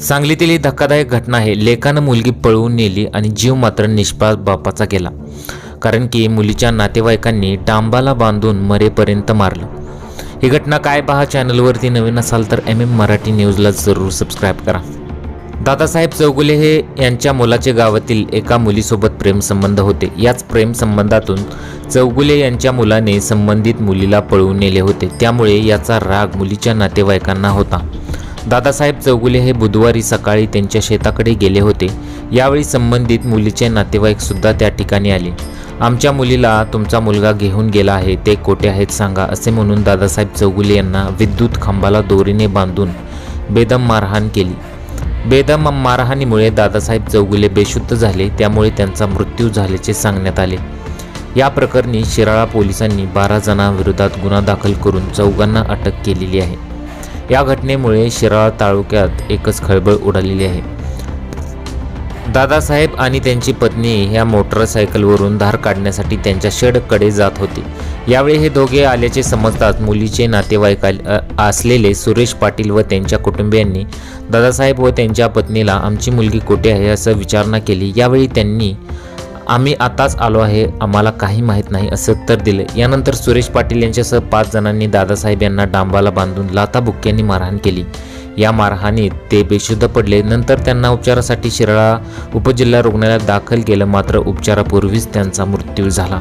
सांगलीतील ही धक्कादायक घटना आहे. लेकानं मुलगी पळवून नेली आणि जीव मात्र निष्पाप बापाचा गेला. कारण की मुलीच्या नातेवाईकांनी डांबाला बांधून मरेपर्यंत मारलं. ही घटना काय पहा चॅनलवरती नवीन असाल तर एम एम मराठी न्यूजला जरूर सबस्क्राईब करा. दादासाहेब चौगुले हे यांच्या मुलाचे गावातील एका मुलीसोबत प्रेमसंबंध होते. याच प्रेमसंबंधातून चौगुले यांच्या मुलाने संबंधित मुलीला पळवून नेले होते. त्यामुळे याचा राग मुलीच्या नातेवाईकांना होता. दादासाहेब चौगुले हे बुधवारी सकाळी त्यांच्या शेताकडे गेले होते. यावेळी संबंधित मुलीचे नातेवाईकसुद्धा त्या ठिकाणी आले. आमच्या मुलीला तुमचा मुलगा घेऊन गेला आहे ते कोठे आहेत सांगा असे म्हणून दादासाहेब चौगुले यांना विद्युत खांबाला दोरीने बांधून बेदम मारहाण केली. बेदम मारहाणीमुळे दादासाहेब चौगुले बेशुद्ध झाले त्यामुळे त्यांचा मृत्यू झाल्याचे सांगण्यात आले. या प्रकरणी शिराळा पोलिसांनी बारा जणांविरोधात गुन्हा दाखल करून चौघांना अटक केलेली आहे. या घटनेमुळे शिराळा तालुक्यात एकच खळबळ उडालेली आहे. दादासाहेब आणि त्यांची पत्नी ह्या मोटरसायकलवरून धार काढण्यासाठी त्यांच्या शेडकडे जात होते. यावेळी हे दोघे आल्याचे समजताच मुलीचे नातेवाईक असलेले सुरेश पाटील व त्यांच्या कुटुंबियांनी दादासाहेब व त्यांच्या पत्नीला आमची मुलगी कोठे आहे असं विचारणा केली. यावेळी त्यांनी आम्ही आताच आलो आहे आम्हाला काही माहीत नाही असं उत्तर दिले. यानंतर सुरेश पाटील यांच्यासह पाच जणांनी दादासाहेब यांना डांबाला बांधून लाथा बुक्क्यांनी मारहाण केली. या मारहाणीत ते बेशुद्ध पडले. नंतर त्यांना उपचारासाठी शिराळा उपजिल्हा रुग्णालयात दाखल केलं. मात्र उपचारापूर्वीच त्यांचा मृत्यू झाला.